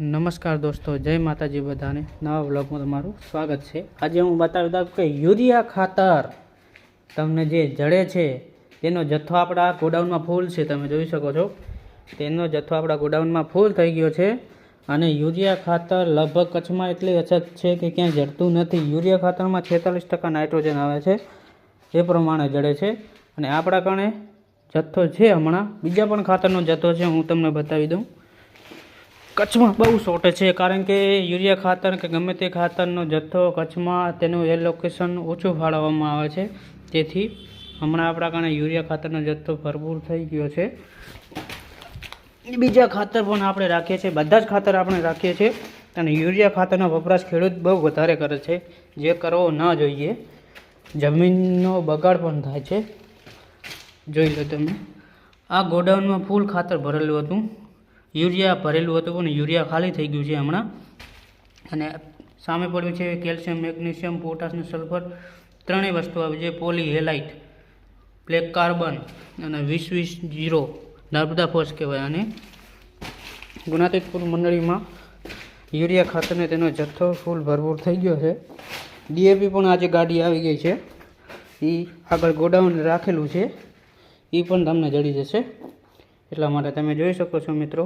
નમસ્કાર દોસ્તો, જય માતાજી બધાને. નવા બ્લોગમાં તમારું સ્વાગત છે. આજે હું બતાવી દઉં કે યુરિયા ખાતર તમને જે જડે છે, તેનો જથ્થો આપણા ગોડાઉનમાં ફૂલ છે. તમે જોઈ શકો છો, તેનો જથ્થો આપણા ગોડાઉનમાં ફૂલ થઈ ગયો છે. અને યુરિયા ખાતર લગભગ કચ્છમાં એટલી અછત છે કે ક્યાંય જડતું નથી. યુરિયા ખાતરમાં છેતાલીસ ટકા નાઇટ્રોજન આવે છે, એ પ્રમાણે જડે છે. અને આપણા કારણે જથ્થો છે હમણાં. બીજા પણ ખાતરનો જથ્થો છે, હું તમને બતાવી દઉં. કચ્છમાં? બહુ શોર્ટેજ છે, કારણ કે યુરિયા ખાતર કે ગમે તે ખાતરનો જથ્થો કચ્છમાં તેનું એલોકેશન ઓછું ફાળવવામાં આવે છે. તેથી હમણાં આપણા કારણે યુરિયા ખાતરનો જથ્થો ભરપૂર થઈ ગયો છે. બીજા ખાતર પણ આપણે રાખીએ છીએ. બધા જ ખાતર આપણે રાખીએ છીએ. અને યુરિયા ખાતરનો વપરાશ ખેડૂત બહુ વધારે કરે છે. જે કરવો ન જોઈએ. જમીનનો બગાડ પણ થાય છે. જોઈ લો તમે. આ ગોડાઉનમાં ફૂલ ખાતર ભરેલું હતું. યુરિયા ભરેલું હતું પણ યુરિયા ખાલી થઈ ગયું છે હમણાં. અને સામે પડ્યું છે કેલ્શિયમ, મેગ્નેશિયમ, પોટાશ અને સલ્ફર ત્રણેય વસ્તુ આવી છે. પોલી હેલાઇટ બ્લેક કાર્બન અને વીસ વીસ જીરો, નર્મદા ફોસ કહેવાય અને ગુનાતીતપુર મંડળીમાં યુરિયા ખાતરને તેનો જથ્થો ફૂલ ભરપૂર થઈ ગયો છે. ડીએપી પણ આજે ગાડી આવી ગઈ છે. એ આગળ ગોડાઉન રાખેલું છે. એ પણ તમને જડી જશે. એટલા માટે તમે જોઈ શકો છો મિત્રો